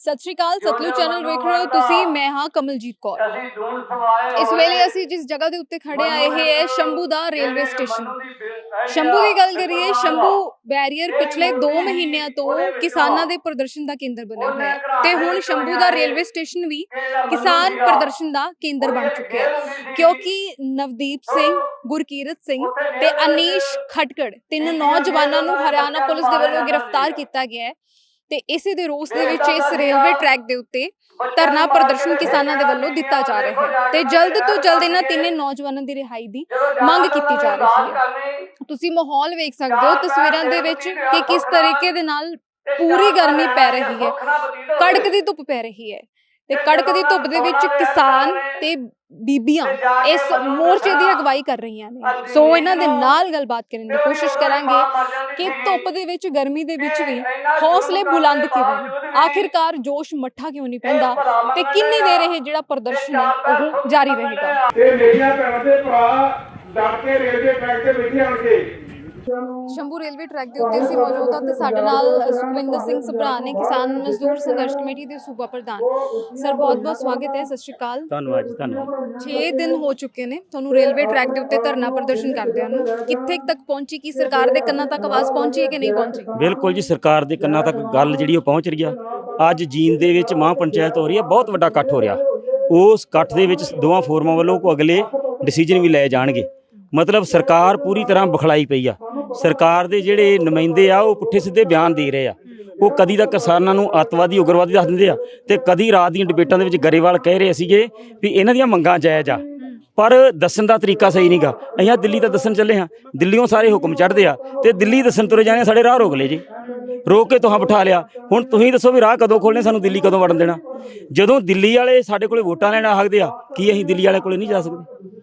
ਸਤਿ ਸ਼੍ਰੀ ਅਕਾਲ ਸਤਲੁਜ ਚੈਨਲ ਵੇਖ ਰਹੇ ਹੋ ਤੁਸੀਂ ਮੈਂ ਹਾਂ ਕਮਲਜੀਤ ਕੌਰ। ਇਸ ਵੇਲੇ ਅਸੀਂ ਜਿਸ ਜਗ੍ਹਾ ਦੇ ਉੱਤੇ ਖੜੇ ਆ ਇਹ ਹੈ ਸ਼ੰਭੂ ਦਾ ਰੇਲਵੇ ਸਟੇਸ਼ਨ। ਸ਼ੰਭੂ ਦੀ ਗੱਲ ਕਰੀਏ ਸ਼ੰਭੂ ਬੈਰੀਅਰ ਪਿਛਲੇ 2 ਮਹੀਨਿਆਂ ਤੋਂ ਕਿਸਾਨਾਂ ਦੇ ਪ੍ਰਦਰਸ਼ਨ ਦਾ ਕੇਂਦਰ ਬਣਿਆ ਹੋਇਆ ਹੈ। ਤੇ ਹੁਣ ਸ਼ੰਭੂ ਦਾ ਰੇਲਵੇ ਸਟੇਸ਼ਨ ਵੀ ਕਿਸਾਨ ਪ੍ਰਦਰਸ਼ਨ ਦਾ ਕੇਂਦਰ ਬਣ ਚੁੱਕਿਆ ਹੈ। ਕਿਉਂਕਿ ਨਵਦੀਪ ਸਿੰਘ ਗੁਰਕੀਰਤ ਸਿੰਘ ਤੇ ਅਨੀਸ਼ ਖਟਕੜ ਤਿੰਨ ਨੌਜਵਾਨਾਂ ਨੂੰ ਹਰਿਆਣਾ ਪੁਲਿਸ ਦੇ ਵੱਲੋਂ ਗ੍ਰਿਫਤਾਰ ਕੀਤਾ ਗਿਆ ਹੈ। ਤੇ ਇਸੇ ਦੇ ਰੋਸ ਦੇ ਵਿੱਚ ਇਸ ਰੇਲਵੇ ਟਰੈਕ ਦੇ ਉੱਤੇ ਧਰਨਾ ਪ੍ਰਦਰਸ਼ਨ ਕਿਸਾਨਾਂ ਦੇ ਵੱਲੋਂ ਦਿੱਤਾ ਜਾ ਰਿਹਾ ਹੈ। ਤੇ ਜਲਦ ਤੋਂ ਜਲਦ ਇਹਨਾਂ ਤਿੰਨੇ ਨੌਜਵਾਨਾਂ ਦੀ ਰਿਹਾਈ ਦੀ ਮੰਗ ਕੀਤੀ ਜਾ ਰਹੀ ਹੈ। ਤੁਸੀਂ ਮਾਹੌਲ ਵੇਖ ਸਕਦੇ ਹੋ ਤਸਵੀਰਾਂ ਦੇ ਵਿੱਚ ਕਿ ਕਿਸ ਤਰੀਕੇ ਦੇ ਨਾਲ ਪੂਰੀ ਗਰਮੀ ਪੈ ਰਹੀ ਹੈ। ਕੜਕ ਦੀ ਧੁੱਪ ਪੈ ਰਹੀ ਹੈ। ਤੇ ਕੜਕ ਦੀ ਧੁੱਪ ਦੇ ਵਿੱਚ ਕਿਸਾਨ ਤੇ ਬੀਬੀਆਂ ਇਸ ਮੋਰਚੇ ਦੀ ਅਗਵਾਈ ਕਰ ਰਹੀਆਂ ਨੇ। ਸੋ ਇਹਨਾਂ ਦੇ ਨਾਲ ਗੱਲਬਾਤ ਕਰਨ ਦੀ ਕੋਸ਼ਿਸ਼ ਕਰਾਂਗੇ ਕਿ ਧੁੱਪ ਦੇ ਵਿੱਚ ਗਰਮੀ ਦੇ ਵਿੱਚ ਵੀ ਹੌਸਲੇ ਬੁਲੰਦ ਕਿਵੇਂ ਨੇ? ਆਖਿਰਕਾਰ ਜੋਸ਼ ਮੱਠਾ ਕਿਉਂ ਨਹੀਂ ਪੈਂਦਾ? ਤੇ ਕਿੰਨੀ ਦੇਰ ਇਹ ਜਿਹੜਾ ਪ੍ਰਦਰਸ਼ਨ ਹੈ ਉਹ ਜਾਰੀ ਰਹੇਗਾ? ਤੇ ਮੇਰੀਆਂ ਭੈਣਾਂ ਤੇ ਭਰਾ ਡਟ ਕੇ ਰੇਲਵੇ ਟਰੈਕ ਤੇ ਬੈਠੇ ਆਣਗੇ ਸ਼ੰਭੂ ਰੇਲਵੇ ਟਰੈਕ ਦੇ ਉੱਤੇ ਅਸੀਂ ਮੌਜੂਦ ਹਾਂ ਤੇ ਸਾਡੇ ਨਾਲ ਸੁਖਵਿੰਦਰ ਸਿੰਘ ਸਭਰਾ ਨੇ ਕਿਸਾਨ ਮਜ਼ਦੂਰ ਸੰਘਰਸ਼ ਕਮੇਟੀ ਦੇ ਸੂਬਾ ਪ੍ਰਧਾਨ। ਸਰ ਬਹੁਤ ਬਹੁਤ ਸਵਾਗਤ ਹੈ ਸਤਿ ਸ਼੍ਰੀ ਅਕਾਲ। ਧੰਨਵਾਦ ਜੀ ਧੰਨਵਾਦ। 6 ਦਿਨ ਹੋ ਚੁੱਕੇ ਨੇ ਤੁਹਾਨੂੰ ਰੇਲਵੇ ਟਰੈਕ ਦੇ ਉੱਤੇ ਧਰਨਾ ਪ੍ਰਦਰਸ਼ਨ ਕਰਦਿਆਂ ਨੂੰ। ਕਿੱਥੇ ਤੱਕ ਪਹੁੰਚੀ ਕੀ ਸਰਕਾਰ ਦੇ ਕੰਨਾਂ ਤੱਕ ਆਵਾਜ਼ ਪਹੁੰਚੀ ਹੈ ਕਿ ਨਹੀਂ ਪਹੁੰਚੀ? ਬਿਲਕੁਲ ਜੀ ਸਰਕਾਰ ਦੇ ਕੰਨਾਂ ਤੱਕ ਗੱਲ ਜਿਹੜੀ ਉਹ ਪਹੁੰਚ ਰਹੀ ਆ। ਅੱਜ ਜੀਨ ਦੇ ਵਿੱਚ ਮਹਾਂ ਪੰਚਾਇਤ ਹੋ ਰਹੀ ਆ ਬਹੁਤ ਵੱਡਾ ਇਕੱਠ ਹੋ ਰਿਹਾ। ਉਸ ਇਕੱਠ ਦੇ ਵਿੱਚ ਦੋਵਾਂ ਫੋਰਮਾਂ ਵੱਲੋਂ ਕੋ ਅਗਲੇ ਡਿਸੀਜਨ ਵੀ ਲਏ ਜਾਣਗੇ। ਮਤਲਬ ਸਰਕਾਰ ਪੂਰੀ ਤਰ੍ਹਾਂ ਬਖਲਾਈ ਪਈ ਆ। ਸਰਕਾਰ ਦੇ ਜਿਹੜੇ ਨੁਮਾਇੰਦੇ ਆ ਉਹ ਪੁੱਠੇ ਸਿੱਧੇ ਬਿਆਨ ਦੇ ਰਹੇ ਆ। ਉਹ ਕਦੀ ਤਾਂ ਕਿਸਾਨਾਂ ਨੂੰ ਅੱਤਵਾਦੀ ਉਗਰਵਾਦੀ ਦੱਸ ਦਿੰਦੇ ਆ ਤੇ ਕਦੀ ਰਾਤ ਦੀਆਂ ਡਿਬੇਟਾਂ ਦੇ ਵਿੱਚ ਗਰੇਵਾਲ ਕਹਿ ਰਹੇ ਸੀਗੇ ਵੀ ਇਹਨਾਂ ਦੀਆਂ ਮੰਗਾਂ ਜਾਇਜ਼ ਆ। ਪਰ ਦੱਸਣ ਦਾ ਤਰੀਕਾ ਸਹੀ ਨਹੀਂਗਾ ਅਸੀਂ ਦਿੱਲੀ ਤਾਂ ਦੱਸਣ ਚੱਲੇ ਹਾਂ। ਦਿੱਲੀੋਂ ਸਾਰੇ ਹੁਕਮ ਚੜ੍ਹਦੇ ਆ ਤੇ ਦਿੱਲੀ ਦੱਸਣ ਤੁਰੇ ਜਾਣੇ ਆ, ਸਾਡੇ ਰਾਹ ਰੋਕ ਲਏ ਜੀ। ਰੋਕ ਕੇ ਤੁਹਾਂ ਬਿਠਾ ਲਿਆ। ਹੁਣ ਤੁਸੀਂ ਦੱਸੋ ਵੀ ਰਾਹ ਕਦੋਂ ਖੋਲਣੇ ਸਾਨੂੰ ਦਿੱਲੀ ਕਦੋਂ ਵੜਨ ਦੇਣਾ? ਜਦੋਂ ਦਿੱਲੀ ਵਾਲੇ ਸਾਡੇ ਕੋਲੇ ਵੋਟਾਂ ਲੈਣ ਆਖਦੇ ਆ ਕੀ ਅਸੀਂ ਦਿੱਲੀ ਵਾਲੇ ਕੋਲੇ ਨਹੀਂ ਜਾ ਸਕਦੇ?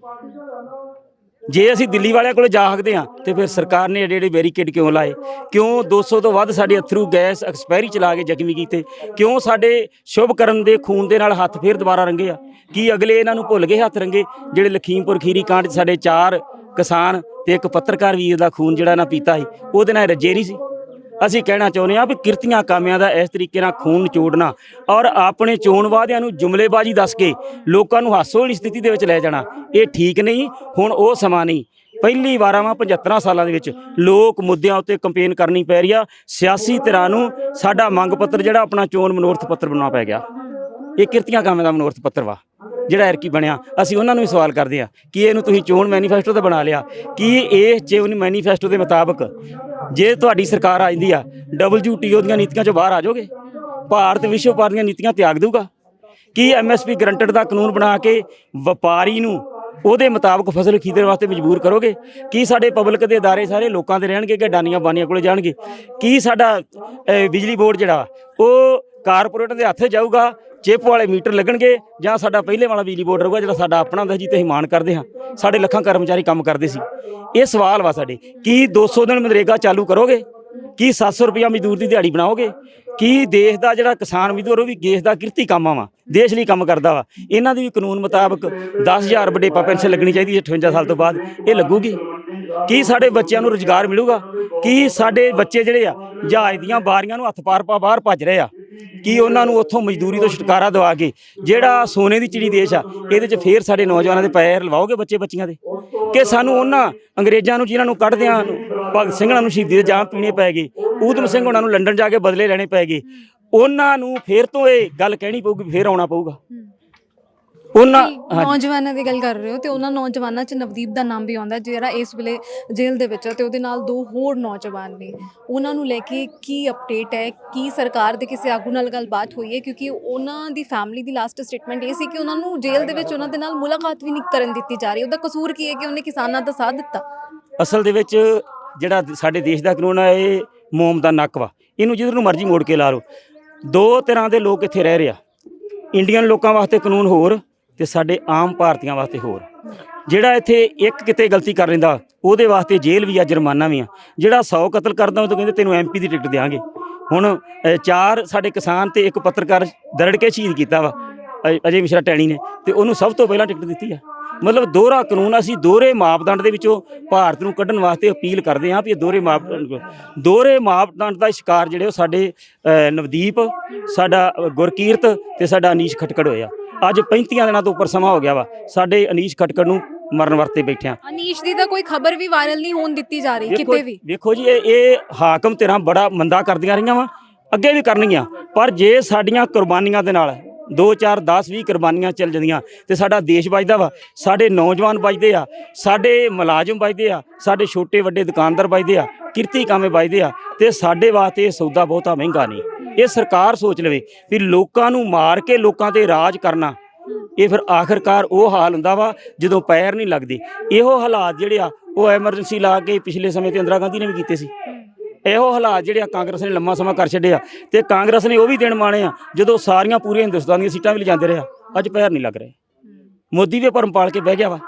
ਜੇ ਅਸੀਂ ਦਿੱਲੀ ਵਾਲਿਆਂ ਕੋਲ ਜਾ ਸਕਦੇ ਹਾਂ, ਤੇ ਫਿਰ ਸਰਕਾਰ ਨੇ ਏਡੇ ਏਡੇ ਬੈਰੀਕੇਡ ਕਿਉਂ ਲਾਏ? ਕਿਉਂ 200 ਤੋਂ ਵੱਧ ਸਾਡੇ ਅਥਰੂ ਗੈਸ ਐਕਸਪਾਇਰੀ ਚਲਾ ਕੇ ਜ਼ਖਮੀ ਕੀਤੇ? ਕਿਉਂ ਸਾਡੇ ਸ਼ੁਭ ਕਰਨ ਦੇ ਖੂਨ ਦੇ ਨਾਲ ਹੱਥ ਫੇਰ ਦੁਬਾਰਾ ਰੰਗੇ ਆ? ਕੀ ਅਗਲੇ ਇਹਨਾਂ ਨੂੰ ਭੁੱਲ ਗਏ ਹੱਥ ਰੰਗੇ? ਜਿਹੜੇ ਲਖੀਮਪੁਰ ਖੀਰੀ ਕਾਂਡ 'ਚ ਸਾਡੇ ਚਾਰ ਕਿਸਾਨ ਤੇ ਇੱਕ ਪੱਤਰਕਾਰ ਵੀਰ ਦਾ ਖੂਨ ਜਿਹੜਾ ਨਾ ਪੀਤਾ ਸੀ, ਉਹਦੇ ਨਾਲ ਰੱਜੇ ਨਹੀਂ ਸੀ? ਅਸੀਂ ਕਹਿਣਾ ਚਾਹੁੰਦੇ ਹਾਂ ਵੀ ਕਿਰਤੀਆਂ ਕਾਮਿਆਂ ਦਾ ਇਸ ਤਰੀਕੇ ਨਾਲ ਖੂਨ ਨਿਚੋੜਨਾ ਔਰ ਆਪਣੇ ਚੋਣ ਵਾਅਦਿਆਂ ਨੂੰ ਜੁਮਲੇਬਾਜ਼ੀ ਦੱਸ ਕੇ ਲੋਕਾਂ ਨੂੰ ਹਾਸੋ ਵਾਲੀ ਸਥਿਤੀ ਦੇ ਵਿੱਚ ਲੈ ਜਾਣਾ, ਇਹ ਠੀਕ ਨਹੀਂ, ਹੁਣ ਉਹ ਸਮਾਂ ਨਹੀਂ। ਪਹਿਲੀ ਵਾਰਾਂ ਵਾਂ 75 ਸਾਲਾਂ ਦੇ ਵਿੱਚ ਲੋਕ ਮੁੱਦਿਆਂ ਉੱਤੇ ਕੰਪੇਨ ਕਰਨੀ ਪੈ ਰਹੀ ਆ। ਸਿਆਸੀ ਧਿਰਾਂ ਨੂੰ ਸਾਡਾ ਮੰਗ ਪੱਤਰ ਜਿਹੜਾ ਆਪਣਾ ਚੋਣ ਮਨੋਰਥ ਪੱਤਰ ਬਣਾਉਣਾ ਪੈ ਗਿਆ। ਇਹ ਕਿਰਤੀਆਂ ਕਾਮਿਆਂ ਦਾ ਮਨੋਰਥ ਪੱਤਰ ਵਾ ਜਿਹੜਾ ਐਰਕੀ ਬਣਿਆ ਅਸੀਂ ਉਹਨਾਂ ਨੂੰ ਵੀ ਸਵਾਲ ਕਰਦੇ ਆ ਕਿ ਇਹਨੂੰ ਤੁਸੀਂ ਚੋਣ ਮੈਨੀਫੈਸਟੋ ਤੇ ਬਣਾ ਲਿਆ ਕੀ ਇਹ ਚੋਣ ਮੈਨੀਫੈਸਟੋ ਦੇ ਮੁਤਾਬਕ ਜੇ ਤੁਹਾਡੀ ਸਰਕਾਰ ਆ ਜਾਂਦੀ ਆ WTO ਦੀਆਂ ਨੀਤੀਆਂ ਚੋਂ ਬਾਹਰ ਆ ਜਾਓਗੇ ਭਾਰਤ ਵਿਸ਼ਵ ਵਪਾਰ ਦੀਆਂ ਨੀਤੀਆਂ ਤਿਆਗ ਦੂਗਾ ਕੀ ਐਮਐਸਪੀ ਗਰੰਟਡ ਦਾ ਕਾਨੂੰਨ ਬਣਾ ਕੇ ਵਪਾਰੀ ਨੂੰ ਉਹਦੇ ਮੁਤਾਬਕ ਫਸਲ ਖਰੀਦਣ ਵਾਸਤੇ ਮਜਬੂਰ ਕਰੋਗੇ ਕੀ ਸਾਡੇ ਪਬਲਿਕ ਦੇ ادارے ਸਾਰੇ ਲੋਕਾਂ ਦੇ ਰਹਿਣਗੇ ਕਿ ਡਾਨੀਆਂ ਬਾਨੀਆਂ ਕੋਲੇ ਜਾਣਗੇ ਕੀ ਸਾਡਾ ਅਹ, ਬਿਜਲੀ ਬੋਰਡ ਜਿਹੜਾ ਉਹ ਕਾਰਪੋਰੇਟ ਦੇ ਹੱਥ ਜਾਊਗਾ ਚਿਪ ਵਾਲੇ ਮੀਟਰ ਲੱਗਣਗੇ ਜਾਂ ਸਾਡਾ ਪਹਿਲੇ ਵਾਲਾ ਬਿਜਲੀ ਬੋਰਡ ਰਹੂਗਾ ਜਿਹੜਾ ਸਾਡਾ ਆਪਣਾ ਹੁੰਦਾ ਜੀ ਤੇ ਅਸੀਂ ਮਾਣ ਕਰਦੇ ਹਾਂ। ਸਾਡੇ ਲੱਖਾਂ ਕਰਮਚਾਰੀ ਕੰਮ ਕਰਦੇ ਸੀ। ਇਹ ਸਵਾਲ ਵਾ ਸਾਡੇ। ਕੀ 200 ਦਿਨ ਮਨਰੇਗਾ ਚਾਲੂ ਕਰੋਗੇ? ਕੀ 700 ਰੁਪਇਆ ਮਜ਼ਦੂਰ ਦੀ ਦਿਹਾੜੀ ਬਣਾਓਗੇ? ਕੀ ਦੇਸ਼ ਦਾ ਜਿਹੜਾ ਕਿਸਾਨ ਮਜ਼ਦੂਰ ਉਹ ਵੀ ਦੇਸ਼ ਦਾ ਕਿਰਤੀ ਕੰਮ ਵਾ, ਦੇਸ਼ ਲਈ ਕੰਮ ਕਰਦਾ ਵਾ। ਇਹਨਾਂ ਦੀ ਵੀ ਕਾਨੂੰਨ ਮੁਤਾਬਕ 10000 ਵਡੇਪਾ ਪੈਨਸ਼ਨ ਲੱਗਣੀ ਚਾਹੀਦੀ ਹੈ 58 ਸਾਲ ਤੋਂ ਬਾਅਦ। ਇਹ ਲੱਗੂਗੀ। ਕੀ ਸਾਡੇ ਬੱਚਿਆਂ ਨੂੰ ਰੁਜ਼ਗਾਰ ਮਿਲੂਗਾ? ਕੀ ਸਾਡੇ ਬੱਚੇ ਜਿਹੜੇ ਆ, ਜਹਾਜ਼ ਦੀਆਂ ਬਾਰੀਆਂ ਨੂੰ ਹੱਥ ਪਾਰ ਪਾ ਬਾਹਰ ਭੱਜ ਰਹੇ ਆ? ਕਿ ਉਹਨਾਂ ਨੂੰ ਉੱਥੋਂ ਮਜ਼ਦੂਰੀ ਤੋਂ ਛੁਟਕਾਰਾ ਦਿਵਾ ਕੇ ਜਿਹੜਾ ਸੋਨੇ ਦੀ ਚਿੜੀ ਦੇਸ਼ ਆ, ਇਹਦੇ 'ਚ ਫੇਰ ਸਾਡੇ ਨੌਜਵਾਨਾਂ ਦੇ ਪੈਰ ਲਵਾਓਗੇ ਬੱਚੇ ਬੱਚੀਆਂ ਦੇ? ਕਿ ਸਾਨੂੰ ਉਹਨਾਂ ਅੰਗਰੇਜ਼ਾਂ ਨੂੰ ਜਿਨ੍ਹਾਂ ਨੂੰ ਕੱਢਦਿਆਂ ਨੂੰ ਭਗਤ ਸਿੰਘਾਂ ਨੂੰ ਸ਼ਹੀਦੀ ਦੇ ਜਾਮ ਪੀਣੇ ਪੈ ਗਏ, ਊਧਮ ਸਿੰਘ ਉਹਨਾਂ ਨੂੰ ਲੰਡਨ ਜਾ ਕੇ ਬਦਲੇ ਲੈਣੇ ਪੈ ਗਏ, ਉਹਨਾਂ ਨੂੰ ਫੇਰ ਤੋਂ ਇਹ ਗੱਲ ਕਹਿਣੀ ਪਊਗੀ, ਫੇਰ ਆਉਣਾ ਪਊਗਾ। ਉਹਨਾਂ ਤੁਸੀਂ ਨੌਜਵਾਨਾਂ ਦੀ ਗੱਲ ਕਰ ਰਹੇ ਹੋ ਤੇ ਉਹਨਾਂ ਨੌਜਵਾਨਾਂ 'ਚ ਨਵਦੀਪ ਦਾ ਨਾਮ ਵੀ ਆਉਂਦਾ ਜਿਹੜਾ ਇਸ ਵੇਲੇ ਜੇਲ੍ਹ ਦੇ ਵਿੱਚ ਹੈ ਤੇ ਉਹਦੇ ਨਾਲ ਦੋ ਹੋਰ ਨੌਜਵਾਨ ਨੇ। ਉਹਨਾਂ ਨੂੰ ਲੈ ਕੇ ਕੀ ਅਪਡੇਟ ਹੈ? ਕੀ ਸਰਕਾਰ ਦੇ ਕਿਸੇ ਆਗੂ ਨਾਲ ਗੱਲਬਾਤ ਹੋਈ ਹੈ? ਕਿਉਂਕਿ ਉਹਨਾਂ ਦੀ ਫੈਮਿਲੀ ਦੀ ਲਾਸਟ ਸਟੇਟਮੈਂਟ ਇਹ ਸੀ ਕਿ ਉਹਨਾਂ ਨੂੰ ਜੇਲ੍ਹ ਦੇ ਵਿੱਚ ਉਹਨਾਂ ਦੇ ਨਾਲ ਮੁਲਾਕਾਤ ਵੀ ਨਹੀਂ ਕਰਨ ਦਿੱਤੀ ਜਾ ਰਹੀ। ਉਹਦਾ ਕਸੂਰ ਕੀ ਹੈ ਕਿ ਉਹਨੇ ਕਿਸਾਨਾਂ ਦਾ ਸਾਥ ਦਿੱਤਾ? ਅਸਲ ਦੇ ਵਿੱਚ ਜਿਹੜਾ ਸਾਡੇ ਦੇਸ਼ ਦਾ ਕਾਨੂੰਨ ਹੈ ਇਹ ਮੋਮ ਦਾ ਨੱਕ ਵਾ। ਇਹਨੂੰ ਜਿੱਧਰ ਨੂੰ ਮਰਜ਼ੀ ਮੋੜ ਕੇ ਲਾ ਲਓ। ਦੋ ਤਰ੍ਹਾਂ ਦੇ ਲੋਕ ਇੱਥੇ ਰਹਿ ਰਿਹਾ ਇੰਡੀਅਨ ਲੋਕਾਂ ਵਾਸਤੇ ਕਾਨੂੰਨ ਹੋਰ ਤੇ ਸਾਡੇ ਆਮ ਭਾਰਤੀਆਂ ਵਾਸਤੇ ਹੋਰ। ਜਿਹੜਾ ਇੱਥੇ ਇੱਕ ਕਿਤੇ ਗਲਤੀ ਕਰ ਲੈਂਦਾ, ਉਹਦੇ ਵਾਸਤੇ ਜੇਲ੍ਹ ਵੀ ਆ ਜੁਰਮਾਨਾ ਵੀ ਆ। ਜਿਹੜਾ 100 ਕਤਲ ਕਰਦਾ, ਉਹ ਤਾਂ ਕਹਿੰਦੇ ਤੈਨੂੰ ਐਮਪੀ ਦੀ ਟਿਕਟ ਦੇਾਂਗੇ ਹੁਣ ਚਾਰ ਸਾਡੇ ਕਿਸਾਨ ਤੇ ਇੱਕ ਪੱਤਰਕਾਰ ਦਰੜ ਕੇ ਸ਼ਹੀਦ ਕੀਤਾ ਵਾ। ਅ- ਅਜੇ ਮਿਸ਼ਰਾ ਟੈਣੀ ਨੇ। ਤੇ ਉਹਨੂੰ ਸਭ ਤੋਂ ਪਹਿਲਾਂ ਟਿਕਟ ਦਿੱਤੀ ਆ। ਮਤਲਬ ਦੋਹਰਾ ਕਾਨੂੰਨ ਅਸੀਂ ਦੋਹਰੇ ਮਾਪਦੰਡ ਦੇ ਵਿੱਚੋਂ ਭਾਰਤ ਨੂੰ ਕੱਢਣ ਵਾਸਤੇ ਅਪੀਲ ਕਰਦੇ ਹਾਂ ਵੀ ਇਹ ਦੋਹਰੇ ਮਾਪਦੰਡ ਦੋਹਰੇ ਮਾਪਦੰਡ ਦਾ ਸ਼ਿਕਾਰ ਜਿਹੜੇ ਉਹ ਸਾਡੇ ਨਵਦੀਪ, ਸਾਡਾ ਗੁਰਕੀਰਤ ਤੇ ਸਾਡਾ ਅਨੀਸ਼ ਖਟਕੜ ਹੋਇਆ ਅੱਜ 35 ਦਿਨਾਂ ਤੋਂ ਉੱਪਰ ਸਮਾਂ ਹੋ ਗਿਆ ਵਾ। ਸਾਡੇ ਅਨੀਸ਼ ਖਟਕੜ ਨੂੰ ਮਰਨ ਵਰਤੇ ਬੈਠਿਆਂ ਅਨੀਸ਼ ਦੀ ਤਾਂ ਕੋਈ ਖਬਰ ਵੀ ਵਾਇਰਲ ਨਹੀਂ ਹੋਣ ਦਿੱਤੀ ਜਾ ਰਹੀ ਕਿਤੇ ਵੀ। ਵੇਖੋ ਜੀ ਇਹ ਇਹ ਹਾਕਮ ਤੇਰਾ ਬੜਾ ਮੰਦਾ ਕਰਦੀਆਂ ਰਹੀਆਂ ਵਾ। ਅੱਗੇ ਵੀ ਕਰਨਗੀਆਂ ਪਰ ਜੇ ਸਾਡੀਆਂ ਕੁਰਬਾਨੀਆਂ ਦੇ ਨਾਲ 2 4 10 20 ਕੁਰਬਾਨੀਆਂ ਚੱਲ ਜਾਂਦੀਆਂ ਤੇ ਸਾਡਾ ਦੇਸ਼ ਬਚਦਾ ਵਾ ਸਾਡੇ ਨੌਜਵਾਨ ਬਚਦੇ ਆ ਸਾਡੇ ਮੁਲਾਜ਼ਮ ਬਚਦੇ ਆ ਸਾਡੇ ਛੋਟੇ ਵੱਡੇ ਦੁਕਾਨਦਾਰ ਬਚਦੇ ਆ ਕਿਰਤੀ ਕਾਮੇ ਬਚਦੇ ਆ ਤੇ ਸਾਡੇ ਵਾਸਤੇ ਇਹ ਸੌਦਾ ਬਹੁਤਾ ਮਹਿੰਗਾ ਨਹੀਂ। ਇਹ ਸਰਕਾਰ ਸੋਚ ਲਵੇ ਵੀ ਲੋਕਾਂ ਨੂੰ ਮਾਰ ਕੇ ਲੋਕਾਂ ਤੇ ਰਾਜ ਕਰਨਾ, ਇਹ ਫਿਰ ਆਖਰਕਾਰ ਉਹ ਹਾਲ ਹੁੰਦਾ ਵਾ ਜਦੋਂ ਪੈਰ ਨਹੀਂ ਲੱਗਦੇ। ਇਹੋ ਹਾਲਾਤ ਜਿਹੜੇ ਆ, ਉਹ ਐਮਰਜੈਂਸੀ ਲਾ ਕੇ ਪਿਛਲੇ ਸਮੇਂ ਤੇ ਇੰਦਰਾ ਗਾਂਧੀ ਨੇ ਵੀ ਕੀਤੇ ਸੀ। ਇਹੋ ਹਾਲਾਤ ਜਿਹੜੇ ਆ, ਕਾਂਗਰਸ ਨੇ ਲੰਮਾ ਸਮਾਂ ਕਰ ਛੱਡਿਆ ਤੇ ਕਾਂਗਰਸ ਨੇ ਉਹ ਵੀ ਦਿਨ ਮਾਣੇ ਆ, ਜਦੋਂ ਸਾਰੀਆਂ ਪੂਰੇ ਹਿੰਦੁਸਤਾਨ ਦੀਆਂ ਸੀਟਾਂ ਵੀ ਲਿਜਾਂਦੇ ਰਿਹਾ ਅੱਜ ਪੈਰ ਨਹੀਂ ਲੱਗ ਰਹੇ। ਮੋਦੀ ਵੀ ਭਰਮ ਪਾਲ ਕੇ ਬਹਿ ਗਿਆ ਵਾ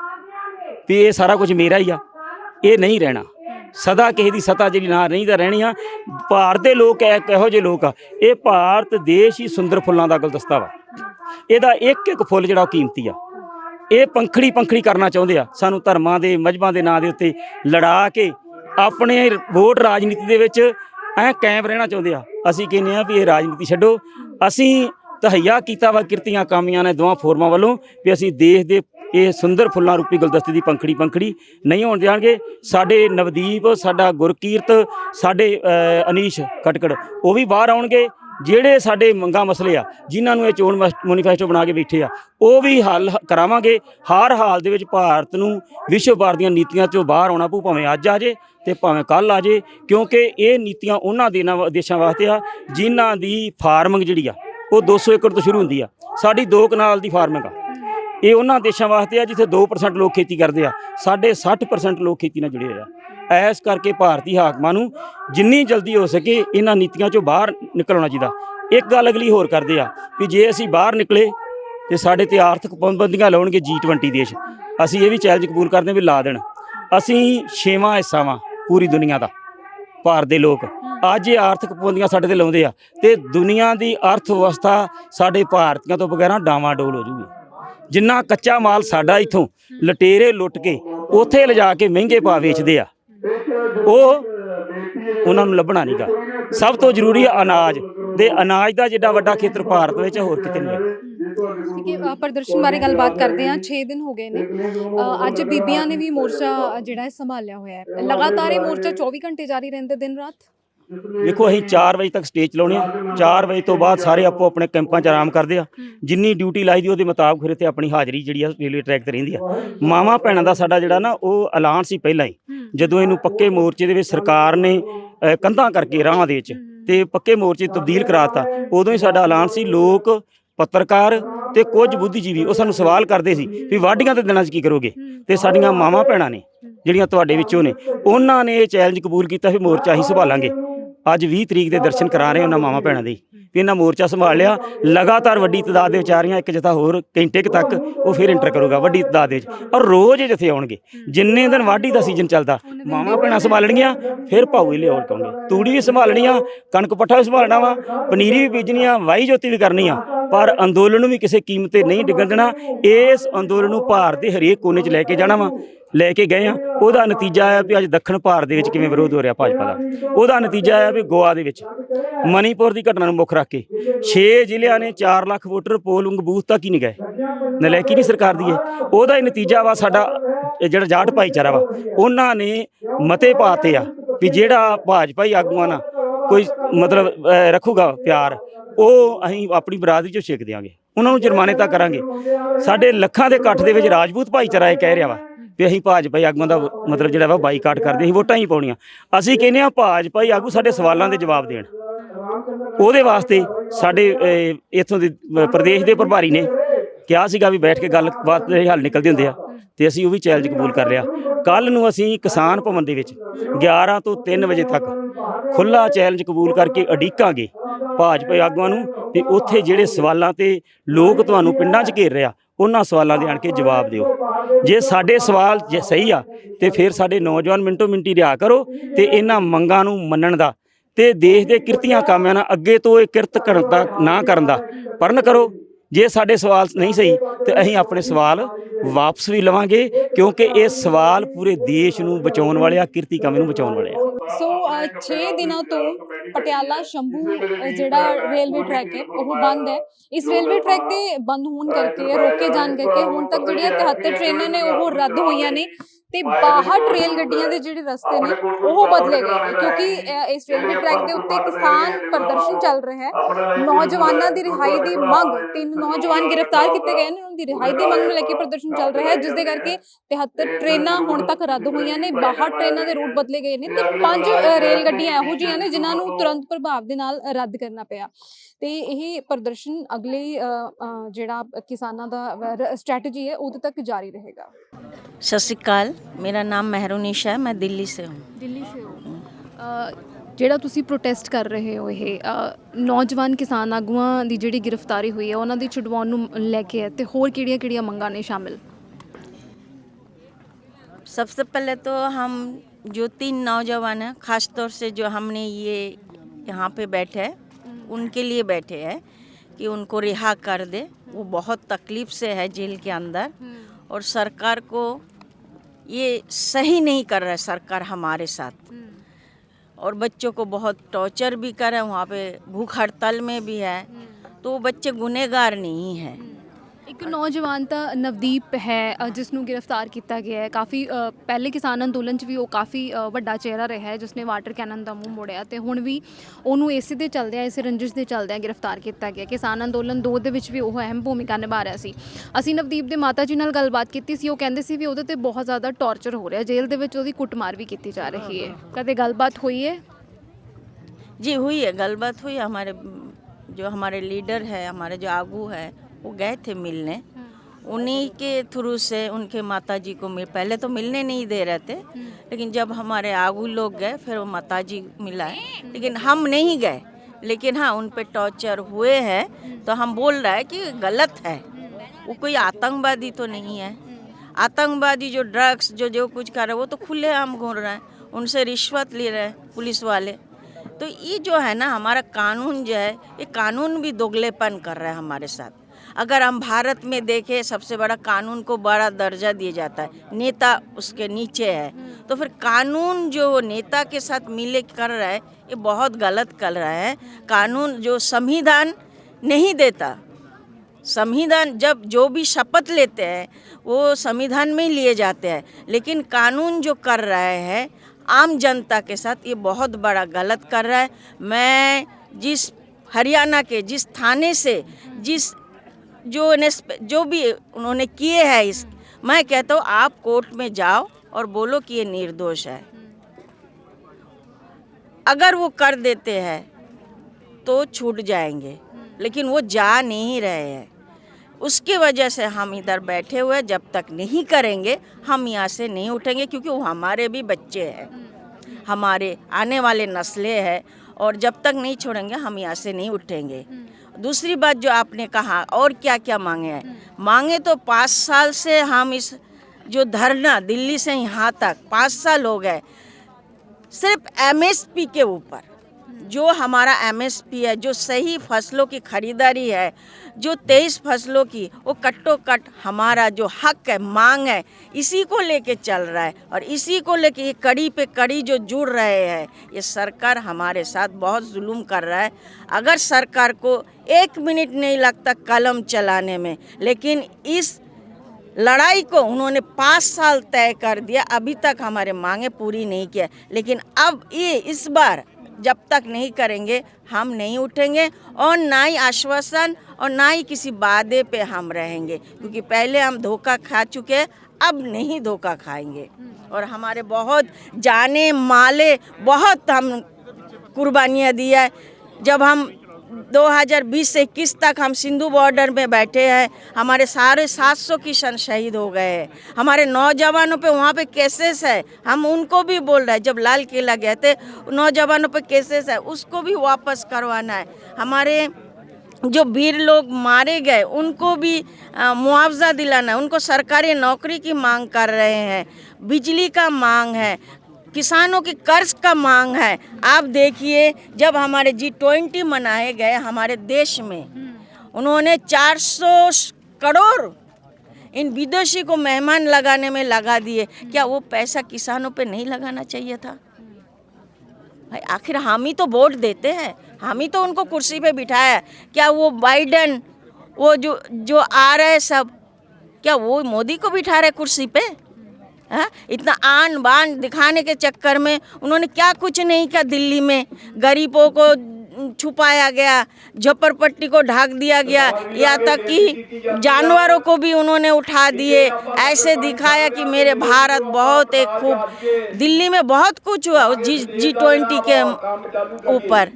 ਵੀ ਇਹ ਸਾਰਾ ਕੁਝ ਮੇਰਾ ਹੀ ਆ, ਇਹ ਨਹੀਂ ਰਹਿਣਾ। ਸਦਾ ਕਿਸੇ ਦੀ ਸਤਾ ਜਿਹੜੀ ਨਾ ਨਹੀਂ ਤਾਂ ਰਹਿਣੀ ਆ। ਭਾਰਤ ਦੇ ਲੋਕ ਐ ਇਹੋ ਜਿਹੇ ਲੋਕ ਆ? ਇਹ ਭਾਰਤ ਦੇਸ਼ ਹੀ ਸੁੰਦਰ ਫੁੱਲਾਂ ਦਾ ਗੁਲਦਸਤਾ ਵਾ। ਇਹਦਾ ਇੱਕ ਇੱਕ ਫੁੱਲ ਜਿਹੜਾ ਉਹ ਕੀਮਤੀ ਆ। ਇਹ ਪੰਖੜੀ ਪੰਖੜੀ ਕਰਨਾ ਚਾਹੁੰਦੇ ਆ। ਸਾਨੂੰ ਧਰਮਾਂ ਦੇ, ਮਜਬਾਂ ਦੇ ਨਾਂ ਦੇ ਉੱਤੇ ਲੜਾ ਕੇ ਆਪਣੇ ਵੋਟ ਰਾਜਨੀਤੀ ਦੇ ਵਿੱਚ ਐ ਕਾਇਮ ਰਹਿਣਾ ਚਾਹੁੰਦੇ ਆ। ਅਸੀਂ ਕਹਿੰਦੇ ਆ ਵੀ ਇਹ ਰਾਜਨੀਤੀ ਛੱਡੋ। ਅਸੀਂ ਤਹਈਆ ਕੀਤਾ ਵਾ ਕਿਰਤੀਆਂ ਕਾਮੀਆਂ ਨੇ ਦੋਵਾਂ ਫੋਰਮਾਂ ਵੱਲੋਂ ਵੀ ਅਸੀਂ ਦੇਸ਼ ਦੇ ਇਹ ਸੁੰਦਰ ਫੁੱਲਾਂ ਰੂਪੀ ਗੁਲਦਸਤੇ ਦੀ ਪੰਖੜੀ ਪੰਖੜੀ ਨਹੀਂ ਹੋਣ ਜਾਣਗੇ ਸਾਡੇ ਨਵਦੀਪ, ਸਾਡਾ ਗੁਰਕੀਰਤ, ਸਾਡੇ ਅਨੀਸ਼ ਕਟਕੜ, ਉਹ ਵੀ ਬਾਹਰ ਆਉਣਗੇ। ਜਿਹੜੇ ਸਾਡੇ ਮੰਗਾ ਮਸਲੇ ਆ, ਜਿਨ੍ਹਾਂ ਨੂੰ ਇਹ ਚੋਣ ਮੈਨੀਫੈਸਟੋ ਬਣਾ ਕੇ ਬੈਠੇ ਆ, ਉਹ ਵੀ ਹੱਲ ਕਰਾਵਾਂਗੇ। ਹਰ ਹਾਲ ਦੇ ਵਿੱਚ ਭਾਰਤ ਨੂੰ ਵਿਸ਼ਵ ਭਰ ਦੀਆਂ ਨੀਤੀਆਂ ਚੋਂ ਬਾਹਰ ਆਉਣਾ ਪਊ, ਭਾਵੇਂ ਅੱਜ ਆ ਜੇ ਤੇ ਭਾਵੇਂ ਕੱਲ ਆ ਜੇ, ਕਿਉਂਕਿ ਇਹ ਨੀਤੀਆਂ ਉਹਨਾਂ ਦੇਨਾਂ ਦੇਸ਼ਾਂ ਵਾਸਤੇ ਆ, ਜਿਨ੍ਹਾਂ ਦੀ ਫਾਰਮਿੰਗ ਜਿਹੜੀ ਆ, ਉਹ 200 ਏਕੜ ਤੋਂ ਸ਼ੁਰੂ ਹੁੰਦੀ ਆ। ਸਾਡੀ 2 ਕਨਾਲ ਦੀ ਫਾਰਮਿੰਗ ਆ। ਇਹ ਉਹਨਾਂ ਦੇਸ਼ਾਂ ਵਾਸਤੇ ਆ ਜਿੱਥੇ 2% ਲੋਕ ਖੇਤੀ ਕਰਦੇ ਆ ਸਾਡੇ 60% ਲੋਕ ਖੇਤੀ ਨਾਲ ਜੁੜੇ ਹੋਏ ਆ। ਐਸ ਕਰਕੇ ਭਾਰਤੀ ਹਾਕਮਾਂ ਨੂੰ ਜਿੰਨੀ ਜਲਦੀ ਹੋ ਸਕੇ ਇਹਨਾਂ ਨੀਤੀਆਂ ਚੋਂ ਬਾਹਰ ਨਿਕਲਣਾ ਚਾਹੀਦਾ। ਇੱਕ ਗੱਲ ਅਗਲੀ ਹੋਰ ਕਰਦੇ ਆ ਵੀ ਜੇ ਅਸੀਂ ਬਾਹਰ ਨਿਕਲੇ ਤੇ ਸਾਡੇ ਤੇ ਆਰਥਿਕ ਪਾਬੰਦੀਆਂ ਲਾਉਣਗੇ G20 ਦੇਸ਼। ਅਸੀਂ ਇਹ ਵੀ ਚੈਲੰਜ ਕਬੂਲ ਕਰਦੇ ਹਾਂ ਵੀ ਲਾ ਦੇਣ। ਅਸੀਂ ਛੇਵਾਂ ਹਿੱਸਾ ਵਾਂ ਪੂਰੀ ਦੁਨੀਆ ਦਾ, ਭਾਰਤ ਦੇ ਲੋਕ। ਅੱਜ ਇਹ ਆਰਥਿਕ ਪਾਬੰਦੀਆਂ ਸਾਡੇ ਤੇ ਲਾਉਂਦੇ ਆ ਤੇ ਦੁਨੀਆ ਦੀ ਅਰਥ ਵਿਵਸਥਾ ਸਾਡੇ ਭਾਰਤੀਆਂ ਤੋਂ ਵਗੈਰਾ ਡਾਵਾਂ ਡੋਲ ਹੋ ਜੂਗੀ। ਜਿੰਨਾ ਕੱਚਾ ਮਾਲ ਸਾਡਾ ਇਥੋਂ ਲਟੇਰੇ ਲੁੱਟ ਕੇ ਉੱਥੇ ਲਿਜਾ ਕੇ ਮਹਿੰਗੇ ਭਾਅ ਵੇਚਦੇ ਆ, ਉਹ ਉਹਨਾਂ ਨੂੰ ਲੱਭਣਾ ਨਹੀਂਗਾ ਸਭ ਤੋਂ ਜ਼ਰੂਰੀ ਅਨਾਜ। ਤੇ ਅਨਾਜ ਦਾ ਜਿੱਡਾ ਵੱਡਾ ਖੇਤਰ ਭਾਰਤ ਵਿੱਚ ਹੋਰ ਕਿਤੇ ਨਹੀਂ ਹੈ ਠੀਕ ਪ੍ਰਦਰਸ਼ਨ ਬਾਰੇ ਗੱਲਬਾਤ ਕਰਦੇ ਹਾਂ। 6 ਦਿਨ ਹੋ ਗਏ ਨੇ। ਅੱਜ ਬੀਬੀਆਂ ਨੇ ਵੀ ਮੋਰਚਾ ਜਿਹੜਾ ਹੈ, ਸੰਭਾਲਿਆ ਹੋਇਆ ਹੈ। ਲਗਾਤਾਰ ਇਹ ਮੋਰਚਾ 24 ਘੰਟੇ ਜਾਰੀ ਰਹਿੰਦੇ ਦਿਨ ਰਾਤ? ਵੇਖੋ ਅਸੀਂ 4 ਵਜੇ ਤੱਕ ਸਟੇਜ ਚਲਾਉਣੇ ਆ। 4 ਵਜੇ ਤੋਂ ਬਾਅਦ ਸਾਰੇ ਆਪੋ ਆਪਣੇ ਕੈਂਪਾਂ 'ਚ ਆਰਾਮ ਕਰਦੇ ਆ। ਜਿੰਨੀ ਡਿਊਟੀ ਲਾਈ ਦੀ ਉਹਦੇ ਮੁਤਾਬਕ ਫਿਰ ਇੱਥੇ ਆਪਣੀ ਹਾਜ਼ਰੀ ਜਿਹੜੀ ਆ ਰੇਲਵੇ ਟਰੈਕ ਤੇ ਰਹਿੰਦੀ ਆ। ਮਾਵਾਂ ਭੈਣਾਂ ਦਾ ਸਾਡਾ ਜਿਹੜਾ ਨਾ, ਉਹ ਐਲਾਨ ਸੀ ਪਹਿਲਾਂ ਹੀ। ਜਦੋਂ ਇਹਨੂੰ ਪੱਕੇ ਮੋਰਚੇ ਦੇ ਵਿੱਚ ਸਰਕਾਰ ਨੇ ਕੰਧਾਂ ਕਰਕੇ ਰਾਹਾਂ ਦੇ ਵਿੱਚ ਤੇ ਪੱਕੇ ਮੋਰਚੇ 'ਚ ਤਬਦੀਲ ਕਰਾਤਾ, ਉਦੋਂ ਹੀ ਸਾਡਾ ਐਲਾਨ ਸੀ। ਲੋਕ, ਪੱਤਰਕਾਰ ਤੇ ਕੁਝ ਬੁੱਧੀਜੀਵੀ, ਉਹ ਸਾਨੂੰ ਸਵਾਲ ਕਰਦੇ ਸੀ ਵੀ ਵਾਢੀਆਂ ਦੇ ਦਿਨਾਂ 'ਚ ਕੀ ਕਰੋਗੇ? ਤੇ ਸਾਡੀਆਂ ਮਾਵਾਂ ਭੈਣਾਂ ਨੇ, ਜਿਹੜੀਆਂ ਤੁਹਾਡੇ ਵਿੱਚੋਂ ਨੇ, ਉਹਨਾਂ ਨੇ ਇਹ ਚੈਲੰਜ ਕਬੂਲ ਕੀਤਾ ਵੀ ਮੋਰਚਾ ਹੀ ਸੰਭਾਲਾਂਗੇ। ਅੱਜ 20 ਤਰੀਕ ਦੇ ਦਰਸ਼ਨ ਕਰਾ ਰਹੇ ਉਹਨਾਂ ਮਾਵਾਂ ਭੈਣਾਂ ਦੇ ਵੀ ਇਹਨਾਂ ਮੋਰਚਾ ਸੰਭਾਲ ਲਿਆ ਲਗਾਤਾਰ ਵੱਡੀ ਤਦਾਦ ਦੇ ਵਿਚਾਰੀਆਂ ਇੱਕ ਜਥਾ ਹੋਰ ਘੰਟੇ ਕੁ ਤੱਕ ਉਹ ਫਿਰ ਇੰਟਰ ਕਰੂਗਾ ਵੱਡੀ ਤਦਾਦ ਦੇ ਵਿੱਚ। ਔਰ ਰੋਜ਼ ਇਹ ਜਥੇ ਆਉਣਗੇ। ਜਿੰਨੇ ਦਿਨ ਵਾਢੀ ਦਾ ਸੀਜ਼ਨ ਚੱਲਦਾ, ਮਾਵਾਂ ਭੈਣਾਂ ਸੰਭਾਲਣਗੀਆਂ, ਫਿਰ ਭਾਊ ਹੀ ਲਿਆਉਣ ਕਹੋਗੇ। ਤੂੜੀ ਵੀ ਸੰਭਾਲਣੀਆਂ, ਕਣਕ ਪੱਠਾ ਵੀ ਸੰਭਾਲਣਾ ਵਾ, ਪਨੀਰੀ ਵੀ ਬੀਜਣੀਆਂ ਵਾਈ ਜੋਤੀ ਵੀ ਕਰਨੀ ਆ ਪਰ ਅੰਦੋਲਨ ਨੂੰ ਵੀ ਕਿਸੇ ਕੀਮਤ ਤੇ ਨਹੀਂ ਡਿੱਗਣ ਦੇਣਾ। ਇਸ ਅੰਦੋਲਨ ਨੂੰ ਭਾਰਤ ਦੇ ਹਰੇਕ ਕੋਨੇ 'ਚ ਲੈ ਕੇ ਜਾਣਾ ਵਾ, ਲੈ ਕੇ ਗਏ ਆ। ਉਹਦਾ ਨਤੀਜਾ ਆਇਆ ਵੀ ਅੱਜ ਦੱਖਣ ਭਾਰਤ ਦੇ ਵਿੱਚ ਕਿਵੇਂ ਵਿਰੋਧ ਹੋ ਰਿਹਾ ਭਾਜਪਾ ਦਾ। ਉਹਦਾ ਨਤੀਜਾ ਆਇਆ ਵੀ ਗੋਆ ਦੇ ਵਿੱਚ। ਮਨੀਪੁਰ ਦੀ ਘਟਨਾ ਨੂੰ ਮੁੱਖ ਰੱਖ ਕੇ 6 ਜ਼ਿਲ੍ਹਿਆਂ ਨੇ 4 ਲੱਖ ਵੋਟਰ ਪੋਲਿੰਗ ਬੂਥ ਤੱਕ ਹੀ ਨਹੀਂ ਗਏ। ਨਲਾਇਕੀ ਨਹੀਂ ਸਰਕਾਰ ਦੀ ਹੈ ਉਹਦਾ ਹੀ ਨਤੀਜਾ ਵਾ ਸਾਡਾ ਜਿਹੜਾ ਜਾਟ ਭਾਈਚਾਰਾ ਵਾ। ਉਹਨਾਂ ਨੇ ਮਤੇ ਪਾਤੇ ਆ ਵੀ ਜਿਹੜਾ ਭਾਜਪਾਈ ਆਗੂਆਂ ਨਾਲ ਕੋਈ ਮਤਲਬ ਰੱਖੂਗਾ ਪਿਆਰ, ਉਹ ਅਸੀਂ ਆਪਣੀ ਬਰਾਦਰੀ ਚੋਂ ਛੇਕ ਦਿਆਂਗੇ। ਉਹਨਾਂ ਨੂੰ ਜੁਰਮਾਨੇ ਤਾਂ ਕਰਾਂਗੇ। ਸਾਡੇ ਲੱਖਾਂ ਦੇ ਇਕੱਠ ਦੇ ਵਿੱਚ ਰਾਜਪੂਤ ਭਾਈਚਾਰਾ ਇਹ ਕਹਿ ਰਿਹਾ ਵਾ ਵੀ ਅਸੀਂ ਭਾਜਪਾਈ ਆਗੂਆਂ ਦਾ ਮਤਲਬ ਜਿਹੜਾ ਵਾ ਬਾਈਕਾਟ ਕਰਦੇ, ਅਸੀਂ ਵੋਟਾਂ ਹੀ ਪਾਉਣੀਆਂ। ਅਸੀਂ ਕਹਿੰਦੇ ਆ ਭਾਜਪਾਈ ਆਗੂ ਸਾਡੇ ਸਵਾਲਾਂ ਦੇ ਜਵਾਬ ਦੇਣ। ਉਹਦੇ ਵਾਸਤੇ ਸਾਡੇ ਅਹ, ਇੱਥੋਂ ਦੇ ਪ੍ਰਦੇਸ਼ ਦੇ ਪ੍ਰਭਾਰੀ ਨੇ ਕਿਹਾ ਸੀਗਾ ਵੀ ਬੈਠ ਕੇ ਗੱਲਬਾਤ ਦੇ ਹੱਲ ਨਿਕਲਦੇ ਹੁੰਦੇ ਆ ਤੇ ਅਸੀਂ ਉਹ ਵੀ ਚੈਲੰਜ ਕਬੂਲ ਕਰ ਲਿਆ। ਕੱਲ ਨੂੰ ਅਸੀਂ ਕਿਸਾਨ ਭਵਨ ਦੇ ਵਿੱਚ 11 ਤੋਂ 3 ਵਜੇ ਤੱਕ ਖੁੱਲਾ ਚੈਲੰਜ ਕਬੂਲ ਕਰਕੇ ਅਡੀਕਾਂਗੇ ਭਾਜਪਾ ਆਗੂਆਂ ਨੂੰ ਤੇ ਉੱਥੇ ਜਿਹੜੇ ਸਵਾਲਾਂ ਤੇ ਲੋਕ ਤੁਹਾਨੂੰ ਪਿੰਡਾਂ 'ਚ ਘੇਰ ਰਿਹਾ ਉਹਨਾਂ ਸਵਾਲਾਂ ਦੇ ਆਣ ਕੇ ਜਵਾਬ ਦਿਓ। ਜੇ ਸਾਡੇ ਸਵਾਲ ਜੇ ਸਹੀ ਆ ਤੇ ਫਿਰ ਸਾਡੇ ਨੌਜਵਾਨ ਮਿੰਟੋ ਮਿੰਟੀ ਰਿਹਾ ਕਰੋ ਤੇ ਇਹਨਾਂ ਮੰਗਾਂ ਨੂੰ ਮੰਨਣ ਦਾ ਤੇ ਦੇਸ਼ ਦੇ ਕਿਰਤੀਆਂ ਕਾਮਿਆਂ ਨਾਲ ਅੱਗੇ ਤੋਂ ਇਹ ਕਿਰਤ ਕਰਨ ਦਾ ਨਾ ਕਰਨ ਦਾ ਪਰਨ ਕਰੋ। ਜੇ ਸਾਡੇ ਸਵਾਲ ਨਹੀਂ ਸਹੀ, ਤੇ ਅਸੀਂ ਆਪਣੇ ਸਵਾਲ ਵਾਪਸ ਵੀ ਲਵਾਂਗੇ, ਕਿਉਂਕਿ ਇਹ ਸਵਾਲ ਪੂਰੇ ਦੇਸ਼ ਨੂੰ ਬਚਾਉਣ ਵਾਲੇ ਆ, ਕਿਰਤੀ ਕਮੇ ਨੂੰ ਬਚਾਉਣ ਵਾਲੇ ਆ। ਸੋ 6 ਦਿਨਾਂ ਤੋਂ ਪਟਿਆਲਾ, ਸ਼ੰਭੂ ਜਿਹੜਾ ਰੇਲਵੇ ਟਰੈਕ ਹੈ, ਉਹ ਬੰਦ ਹੈ। ਇਸ ਰੇਲਵੇ ਟਰੈਕ ਦੇ ਬੰਦ ਹੋਣ ਕਰਕੇ, ਰੋਕੇ ਜਾਣ ਕਰਕੇ ਹੁਣ ਤੱਕ ਜਿਹੜੀਆਂ 73 ਟ੍ਰੇਨਾਂ ਨੇ, ਉਹ ਰੱਦ ਹੋਈਆਂ ਨੇ। ਤੇ ਬਾਹਰ ਰੇਲ ਗੱਡੀਆਂ ਦੇ ਜਿਹੜੇ ਰਸਤੇ ਨੇ ਉਹ ਬਦਲੇ ਗਏ। ਨੇ ਕਿਉਂਕਿ ਇਸ ਰੇਲਵੇ ਟਰੈਕ ਦੇ ਉੱਤੇ ਕਿਸਾਨ ਪ੍ਰਦਰਸ਼ਨ ਚੱਲ ਰਿਹਾ ਹੈ। ਨੌਜਵਾਨਾਂ ਦੀ ਰਿਹਾਈ ਦੀ ਮੰਗ ਤਿੰਨ ਨੌਜਵਾਨ ਗ੍ਰਿਫਤਾਰ ਕੀਤੇ ਗਏ ਨੇ ਉਹਨਾਂ ਦੀ ਰਿਹਾਈ ਦੀ ਮੰਗ ਨੂੰ ਲੈ ਕੇ ਪ੍ਰਦਰਸ਼ਨ ਚੱਲ ਰਿਹਾ ਹੈ ਜਿਸ ਦੇ ਕਰਕੇ 73 ਟ੍ਰੇਨਾਂ ਹੁਣ ਤੱਕ ਰੱਦ ਹੋਈਆਂ ਨੇ ਬਾਹਰ ਟ੍ਰੇਨਾਂ ਦੇ ਰੂਟ ਬਦਲੇ ਗਏ ਨੇ ਤੇ ਪੰਜ ਰੇਲ ਗੱਡੀਆਂ ਇਹੋ ਜਿਹੀਆਂ ਨੇ ਜਿਨ੍ਹਾਂ ਨੂੰ ਤੁਰੰਤ ਪ੍ਰਭਾਵ ਦੇ ਨਾਲ ਰੱਦ ਕਰਨਾ ਪਿਆ। ਤੇ ਇਹ ਪ੍ਰਦਰਸ਼ਨ ਅਗਲੇ ਜਿਹੜਾ ਕਿਸਾਨਾਂ ਦਾ ਸਟ੍ਰੈਟਜੀ ਹੈ ਉਦੋਂ ਤੱਕ ਜਾਰੀ ਰਹੇਗਾ। ਸਤਿ ਸ਼੍ਰੀ ਅਕਾਲ। मेरा नाम मेहरुनिशा है मैं दिल्ली से हूँ ਦਿੱਲੀ ਸੇ ਹੋ ਜਿਹੜਾ ਤੁਸੀਂ ਪ੍ਰੋਟੈਸਟ ਕਰ ਰਹੇ ਹੋ ਇਹ ਅ, ਨੌਜਵਾਨ ਕਿਸਾਨ ਆਗੂਆਂ ਦੀ ਜਿਹੜੀ ਗ੍ਰਿਫਤਾਰੀ ਹੋਈ ਹੈ ਉਹਨਾਂ ਦੀ ਛੁਡਵਾਉਣ ਨੂੰ ਲੈ ਕੇ ਹੈ ਤੇ ਹੋਰ ਕਿਹੜੀਆਂ-ਕਿਹੜੀਆਂ ਮੰਗਾਂ ਨੇ ਸ਼ਾਮਿਲ सबसे पहले तो हम जो तीन नौजवान हैं ख़ास तौर से जो हमने ये यहाँ पे बैठे हैं उनके लिए बैठे हैं कि उनको रिहा कर दे वो बहुत तकलीफ़ से है जेल के अंदर और सरकार को ये सही नहीं कर रहा है सरकार हमारे साथ। और बच्चों को बहुत टॉर्चर भी कर रहे हैं वहाँ पे भूख हड़ताल में भी है तो वो बच्चे गुनेगार नहीं हैं। ਇੱਕ ਨੌਜਵਾਨ ਤਾਂ ਨਵਦੀਪ ਹੈ ਅ, ਜਿਸ ਨੂੰ ਗ੍ਰਿਫਤਾਰ ਕੀਤਾ ਗਿਆ ਹੈ ਕਾਫੀ ਅ, ਪਹਿਲੇ ਕਿਸਾਨ ਅੰਦੋਲਨ 'ਚ ਵੀ ਉਹ ਕਾਫੀ ਅ, ਵੱਡਾ ਚਿਹਰਾ ਰਿਹਾ ਹੈ ਜਿਸ ਨੇ ਵਾਟਰ ਕੈਨਨ ਦਾ ਮੂੰਹ ਮੋੜਿਆ ਤੇ ਹੁਣ ਵੀ ਉਹਨੂੰ ਇਸੇ ਦੇ ਚੱਲਦਿਆਂ ਇਸੇ ਰੰਜਿਸ਼ ਦੇ ਚੱਲਦਿਆਂ ਗ੍ਰਿਫਤਾਰ ਕੀਤਾ ਗਿਆ ਕਿਸਾਨ ਅੰਦੋਲਨ 2 ਦੇ ਵਿੱਚ ਵੀ ਉਹ ਅਹਿਮ ਭੂਮਿਕਾ ਨਿਭਾ ਰਿਹਾ ਸੀ ਅਸੀਂ ਨਵਦੀਪ ਦੇ ਮਾਤਾ ਜੀ ਨਾਲ ਗੱਲਬਾਤ ਕੀਤੀ ਸੀ ਉਹ ਕਹਿੰਦੇ ਸੀ ਵੀ ਉਹਦੇ ਤੇ ਬਹੁਤ ਜ਼ਿਆਦਾ ਟੌਰਚਰ ਹੋ ਰਿਹਾ ਜੇਲ੍ਹ ਦੇ ਵਿੱਚ ਉਹਦੀ ਕੁੱਟਮਾਰ ਵੀ ਕੀਤੀ ਜਾ ਰਹੀ ਹੈ ਕਦੇ ਗੱਲਬਾਤ ਹੋਈ ਹੈ जी हुई है गलबात हुई है हमारे जो हमारे लीडर है हमारे जो आगू है वो गए थे मिलने। उन्हीं के थ्रू से उनके माता जी को मिल पहले तो मिलने नहीं दे रहे थे लेकिन जब हमारे आगू लोग गए फिर वो माता जी मिला। है लेकिन हम नहीं गए। लेकिन हाँ उन पर टॉर्चर हुए हैं तो हम बोल रहे हैं कि गलत है। वो कोई आतंकवादी तो नहीं है। आतंकवादी जो ड्रग्स जो जो कुछ कर रहे हैं वो तो खुले आम घूम रहे हैं। उनसे रिश्वत ले रहे हैं पुलिस वाले। तो ये जो है ना हमारा कानून जो है ये कानून भी दोगलेपन कर रहा है हमारे साथ। अगर हम भारत में देखें, सबसे बड़ा कानून को बड़ा दर्जा दिया जाता है। नेता उसके नीचे है। तो फिर कानून जो नेता के साथ मिले कर रहा है, ये बहुत गलत कर रहा है। कानून जो संविधान नहीं देता, संविधान जब जो भी शपथ लेते हैं, वो संविधान में ही लिए जाते हैं। लेकिन कानून जो कर रहे हैं, आम जनता के साथ ये बहुत बड़ा गलत कर रहा है। मैं जिस हरियाणा के, जिस थाने से, जिस जो जो भी उन्होंने किए हैं इस मैं कहता हूँ, आप कोर्ट में जाओ और बोलो कि ये निर्दोष है। अगर वो कर देते हैं तो छूट जाएँगे, लेकिन वो जा नहीं रहे हैं। उसकी वजह से हम इधर बैठे हुए जब तक नहीं करेंगे, हम यहाँ से नहीं उठेंगे, क्योंकि वो हमारे भी बच्चे हैं। हमारे आने वाले नस्लें हैं, और जब तक नहीं छोड़ेंगे, हम यहाँ से नहीं उठेंगे। दूसरी बात जो आपने कहा, और क्या क्या मांगे हैं? मांगे तो पाँच साल से हम इस जो धरना दिल्ली से यहाँ तक पाँच साल हो गए, सिर्फ़ एमएसपी के ऊपर। जो हमारा एमएसपी है, जो सही फ़सलों की खरीदारी है जो तेईस फ़सलों की, वो कट्टो कट हमारा जो हक है, मांग है, इसी को लेके चल रहा है। और इसी को लेके ये कड़ी पे कड़ी जो जुड़ रहे हैं, ये सरकार हमारे साथ बहुत जुल्म कर रहा है। अगर सरकार को एक मिनट नहीं लगता कलम चलाने में, लेकिन इस लड़ाई को उन्होंने पाँच साल तय कर दिया, अभी तक हमारे मांगे पूरी नहीं किया। लेकिन अब ये इस बार जब तक नहीं करेंगे, हम नहीं उठेंगे और ना ही आश्वासन और ना ही किसी वादे पे हम रहेंगे, क्योंकि पहले हम धोखा खा चुके अब नहीं धोखा खाएँगे। और हमारे बहुत जाने माले बहुत हम कुर्बानियाँ दिया है। जब हम 2020 से 21 तक हम सिंधु बॉर्डर में बैठे हैं, हमारे सारे 700 किसान शहीद हो गए हैं। हमारे नौजवानों पे वहाँ पे केसेस है, हम उनको भी बोल रहे हैं, जब लाल किला गए थे, नौजवानों पे केसेस है, उसको भी वापस करवाना है। हमारे जो वीर लोग मारे गए, उनको भी मुआवजा दिलाना है। उनको सरकारी नौकरी की मांग कर रहे हैं। बिजली का मांग है, किसानों की कर्ज का मांग है। आप देखिए, जब हमारे जी ट्वेंटी मनाए गए हमारे देश में, उन्होंने 400 करोड़ इन विदेशी को मेहमान लगाने में लगा दिए। क्या वो पैसा किसानों पे नहीं लगाना चाहिए था? भाई, आखिर हम ही तो वोट देते हैं। हम ही तो उनको कुर्सी पे बिठाया है। क्या वो बाइडन, वो जो जो आ रहे हैं सब, क्या वो मोदी को बिठा रहे कुर्सी पे हाँ? इतना आन बान दिखाने के चक्कर में उन्होंने क्या कुछ नहीं किया दिल्ली में गरीबों को छुपाया गया, झोपड़पट्टी को ढाक दिया गया, या तक कि जानवरों को भी उन्होंने उठा दिए ऐसे दिखाया कि मेरे भारत बहुत एक खूब, दिल्ली में बहुत कुछ हुआ जी जी ट्वेंटी के ऊपर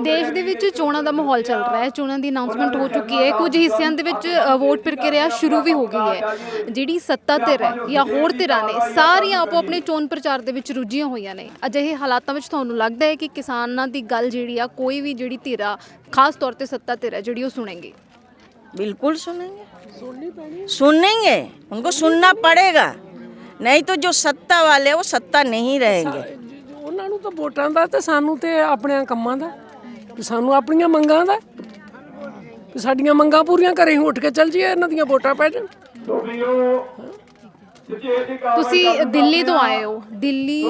ਦੇਸ਼ ਦੇ ਵਿੱਚ ਚੋਣਾਂ ਦਾ ਮਾਹੌਲ ਚੱਲ ਰਿਹਾ ਹੈ ਚੋਣਾਂ ਦੀ ਅਨਾਉਂਸਮੈਂਟ ਹੋ ਚੁੱਕੀ ਹੈ ਕੁਝ ਹਿੱਸਿਆਂ ਦੇ ਵਿੱਚ ਅ, ਵੋਟ ਪ੍ਰਕਿਰਿਆ ਸ਼ੁਰੂ ਵੀ ਹੋ ਗਈ ਹੈ ਜਿਹੜੀ ਸੱਤਾ ਧਿਰ ਹੈ ਜਾਂ ਹੋਰ ਧਿਰਾਂ ਨੇ ਸਾਰੀਆਂ ਆਪੋ ਆਪਣੇ ਚੋਣ ਪ੍ਰਚਾਰ ਦੇ ਵਿੱਚ ਰੁੱਝੀਆਂ ਹੋਈਆਂ ਨੇ ਅਜਿਹੇ ਹਾਲਾਤਾਂ ਵਿੱਚ ਤੁਹਾਨੂੰ ਲੱਗਦਾ ਹੈ ਕਿ ਕਿਸਾਨਾਂ ਦੀ ਗੱਲ ਜਿਹੜੀ ਆ ਕੋਈ ਵੀ ਜਿਹੜੀ ਧਿਰ ਆ ਖਾਸ ਤੌਰ ਤੇ ਸੱਤਾ ਧਿਰ ਹੈ ਜਿਹੜੀ ਉਹ ਸੁਣੇਗੀ बिल्कुल सुनेंगे सुनेंगे उनको सुनना पड़ेगा नहीं तो जो सत्ता वाले हैं, वो सत्ता नहीं रहेंगे ਉਹਨਾਂ ਨੂੰ ਤਾਂ ਵੋਟਾਂ ਦਾ ਤੇ ਸਾਨੂੰ ਤੇ ਆਪਣੇ ਕੰਮਾਂ ਦਾ ਵੀ ਸਾਨੂੰ ਆਪਣੀਆਂ ਮੰਗਾਂ ਦਾ ਵੀ ਸਾਡੀਆਂ ਮੰਗਾਂ ਪੂਰੀਆਂ ਕਰੇ ਹੀ ਉੱਠ ਕੇ ਚੱਲ ਜੀਏ ਇਹਨਾਂ ਦੀਆਂ ਵੋਟਾਂ ਪੈ ਜਾਣ ਤੁਸੀਂ ਦਿੱਲੀ ਤੋਂ ਆਏ ਹੋ ਦਿੱਲੀ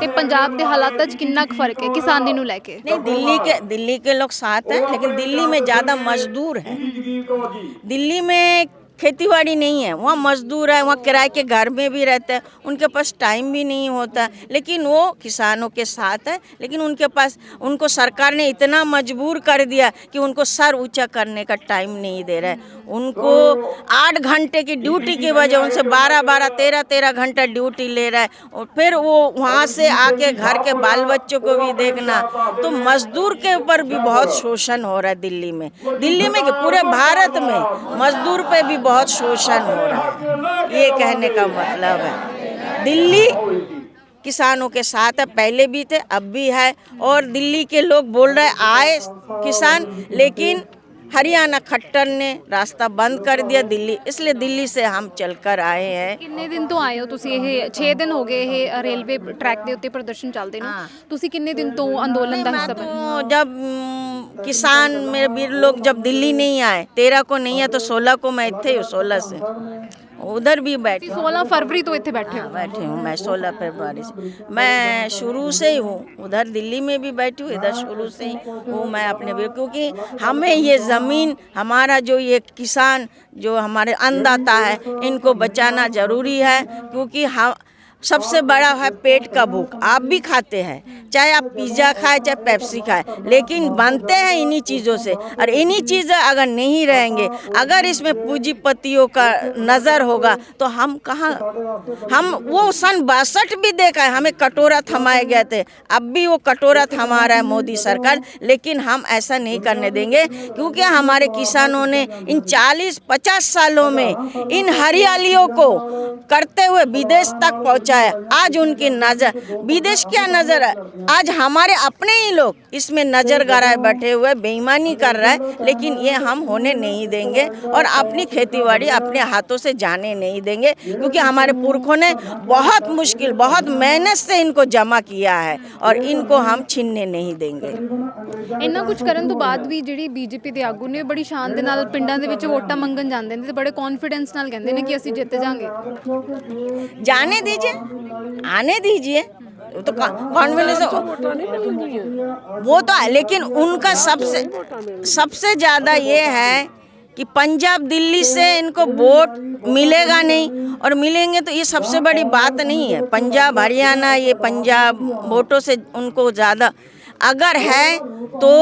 ਤੇ ਪੰਜਾਬ ਦੇ ਹਾਲਾਤਾਂ 'ਚ ਕਿੰਨਾ ਕੁ ਫਰਕ ਹੈ ਕਿਸਾਨੀ ਨੂੰ ਲੈ ਕੇ नहीं दिल्ली के दिल्ली के लोग साथ हैं लेकिन दिल्ली में ज़्यादा मजदूर है दिल्ली में खेती बाड़ी नहीं है, वहाँ मजदूर है, वहाँ किराए के घर में भी रहते हैं, उनके पास टाइम भी नहीं होता लेकिन वो किसानों के साथ है, लेकिन उनके पास, उनको सरकार ने इतना मजबूर कर दिया कि उनको सर ऊँचा करने का टाइम नहीं दे रहा है। उनको आठ घंटे की ड्यूटी की वजह उनसे बारह बारह, तेरह तेरह घंटा ड्यूटी ले रहा है। और फिर वो वहाँ से आके घर के बाल बच्चों को भी देखना। तो मजदूर के ऊपर भी बहुत शोषण हो रहा है दिल्ली में। दिल्ली में पूरे भारत में मजदूर पे भी बहुत शोषण हो रहा है। ये कहने का मतलब है। दिल्ली किसानों के साथ है पहले भी थे, अब भी है। और दिल्ली के लोग बोल रहे आए किसान, लेकिन हरियाणा खट्टर ने रास्ता बंद कर दिया दिल्ली इसलिए दिल्ली से हम चलकर आए हैं ਕਿੰਨੇ ਦਿਨ ਤੋਂ ਆਏ ਹੋ ਤੁਸੀਂ ਇਹ 6 ਦਿਨ ਹੋ ਗਏ ਇਹ ਰੇਲਵੇ ਟਰੈਕ ਦੇ ਉੱਤੇ ਪ੍ਰਦਰਸ਼ਨ ਚੱਲਦੇ ਨੂੰ ਹਾਂ। ਤੁਸੀਂ ਕਿੰਨੇ ਦਿਨ ਤੋਂ ਅੰਦੋਲਨ ਦਾ मैं ਹਿੱਸਾ ਬਣੇ तो जब हम्म, किसान मेरे वीर लोग जब दिल्ली नहीं आए तेरह को नहीं है तो सोलह को मैं थे सोलह से उधर भी बैठी सोलह फरवरी तो इतने बैठे हाँ, बैठी हूँ मैं सोलह फरवरी से मैं शुरू से ही हूँ उधर दिल्ली में भी बैठी हूँ इधर शुरू से ही हूँ मैं अपने भी क्योंकि हमें ये ज़मीन हमारा जो ये किसान जो हमारे अन्नदाता है इनको बचाना ज़रूरी है क्योंकि हम सबसे बड़ा है पेट का भूख। आप भी खाते हैं, चाहे आप पिज़्ज़ा खाए, चाहे पेप्सी खाए, लेकिन बनते हैं इन्हीं चीज़ों से। और इन्हीं चीज़ें अगर नहीं रहेंगे, अगर इसमें पूंजीपतियों का नज़र होगा तो हम कहाँ, हम वो सन बासठ भी देखा है, हमें कटोरा थमाए गए थे। अब भी वो कटोरा थमा रहा है मोदी सरकार, लेकिन हम ऐसा नहीं करने देंगे, क्योंकि हमारे किसानों ने इन 40-50 सालों में इन हरियालियों को करते हुए विदेश तक पहुंचाया आज उनकी नजर विदेश क्या नजर है आज हमारे अपने ही लोग इसमें नजर गड़ाए बैठे हुए बेईमानी कर रहा है लेकिन ये हम होने नहीं देंगे और अपनी खेतीबाड़ी अपने हाथों से जाने नहीं देंगे क्योंकि हमारे पुरखों ने बहुत मुश्किल बहुत मेहनत से इनको जमा किया है और इनको हम छीनने नहीं देंगे ਇੰਨਾ ਕੁਝ ਕਰਨ ਤੋਂ ਬਾਅਦ ਵੀ ਜਿਹੜੀ ਬੀਜੇਪੀ ਦੇ ਆਗੂ ਨੇ ਬੜੀ ਸ਼ਾਨ ਦੇ ਨਾਲ ਪਿੰਡਾਂ ਦੇ ਵਿੱਚ ਵੋਟਾਂ ਮੰਗਣ ਜਾਂਦੇ ਨੇ ਤੇ ਬੜੇ ਕੌਨਫੀਡੈਂਸ ਨਾਲ ਕਹਿੰਦੇ ਨੇ ਕਿ ਅਸੀਂ ਜਿੱਤ ਜਾਾਂਗੇ जाने दीजिए आने दीजिए। तो कॉन्वेंशन वो तो, तो लेकिन उनका सबसे सबसे ज़्यादा ये है कि पंजाब दिल्ली से इनको वोट मिलेगा नहीं और मिलेंगे तो ये सबसे बड़ी बात नहीं है। पंजाब हरियाणा ये पंजाब वोटों से उनको ज़्यादा अगर है तो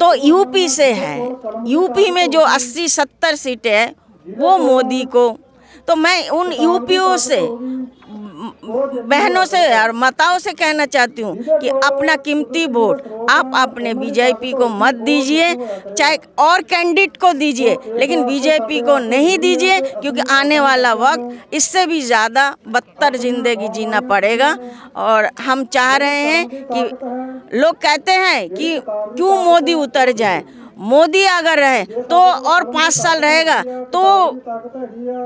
तो यूपी से है। यूपी में जो 80-70 सीटें है वो मोदी को तो मैं उन यूपीओ से बहनों से और माताओं से कहना चाहती हूँ कि अपना कीमती वोट आप अपने बीजेपी को मत दीजिए चाहे और कैंडिडेट को दीजिए लेकिन बीजेपी को नहीं दीजिए क्योंकि आने वाला वक्त इससे भी ज़्यादा बदतर ज़िंदगी जीना पड़ेगा। और हम चाह रहे हैं कि लोग कहते हैं कि क्यों मोदी उतर जाए? मोदी अगर रहे तो और पाँच साल रहेगा तो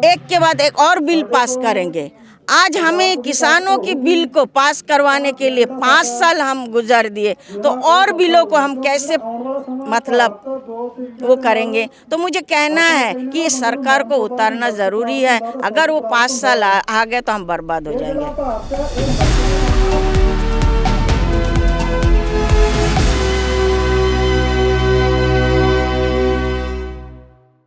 एक के बाद एक और बिल पास करेंगे। आज हमें किसानों की बिल को पास करवाने के लिए पाँच साल हम गुजार दिए तो और बिलों को हम कैसे मतलब वो करेंगे? तो मुझे कहना है कि ये सरकार को उतारना ज़रूरी है। अगर वो पाँच साल आ, आ गए तो हम बर्बाद हो जाएँगे।